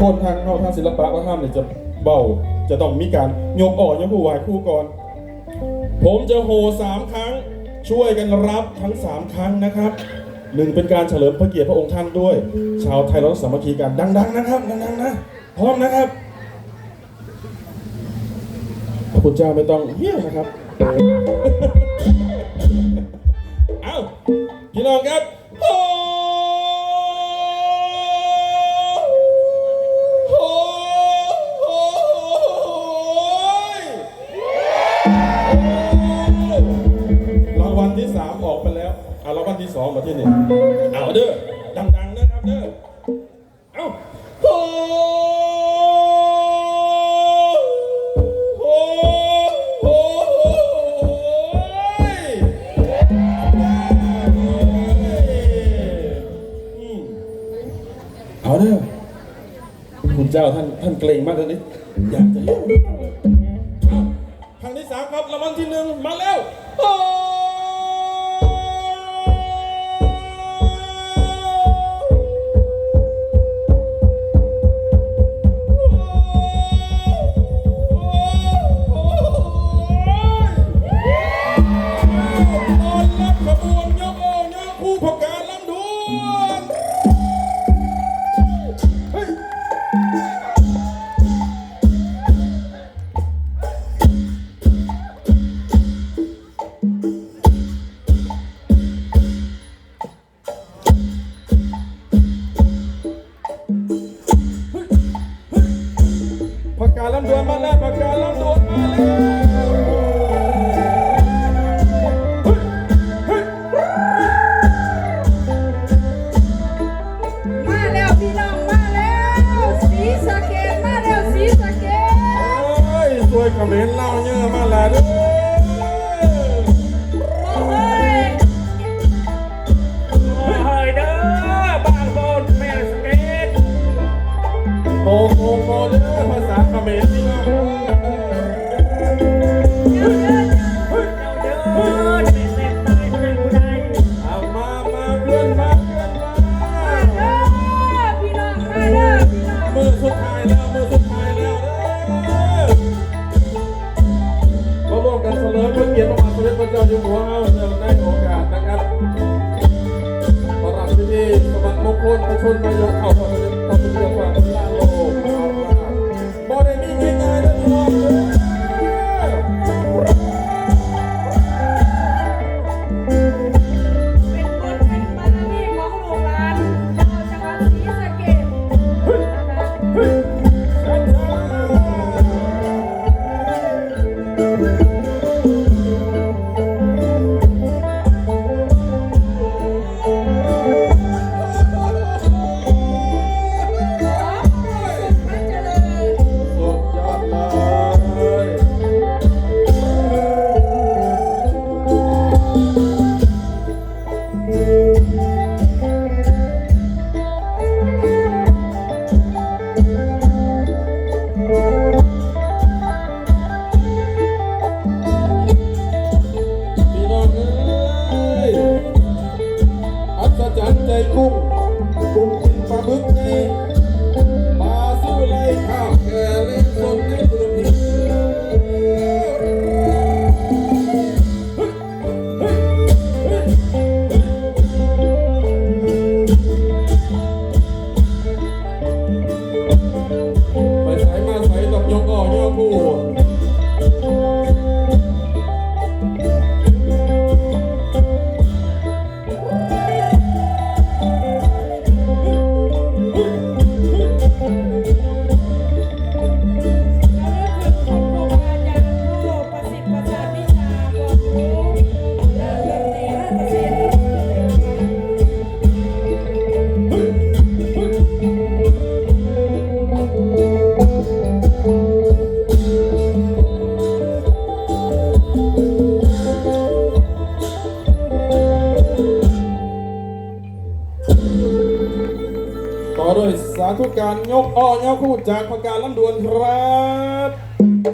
คนทางเข้าทางศิลปะวัฒนธรรมเนี่ยจะเบาจะต้องมีการยกอ่อนยกผู้ไหวคู่ก่อน ผมจะโหสามครั้งช่วยกันรับทั้งสามครั้งนะครับหนึ่งเป็นการเฉลิมพระเกียรติพระองค์ท่านด้วย ชาวไทยเราสามัคคีกันดัง ๆ นะครับดังๆนะพร้อมนะครับพระคุณเจ้าไม่ต้องเฮี้ยนะครับ เอาพี่น้องครับ รางวัลที่สามออกไปแล้วเอารางวัลที่สองมาที่นึ่เอาเด้อดังๆนะครับเด้อเอาโอ้โหโอ้ยอืมเอาเด้อคุณเจ้าท่านท่านเกรงมากเลยนี่อยากจะเล่น วัลที่หนึ่งมาแล้วโอ้ตอน มาแล้วพี่น้องมาแล้วสีสะเกดมาแล้วสีสะเกดเฮ้ยสวยเขมรเล่าเยอะมาแล้วเด้อโอ้ยเฮ้ยเด้อบางบนแม่สเก็ตโกโกโกเด้อภาษาเขมรพี่น้ คลพระชนมายกเขาพระเจ้าพระพุทธเจ้า ด้วยสาธุการยกอ้อยกคู่จากพระการลำดวนครับ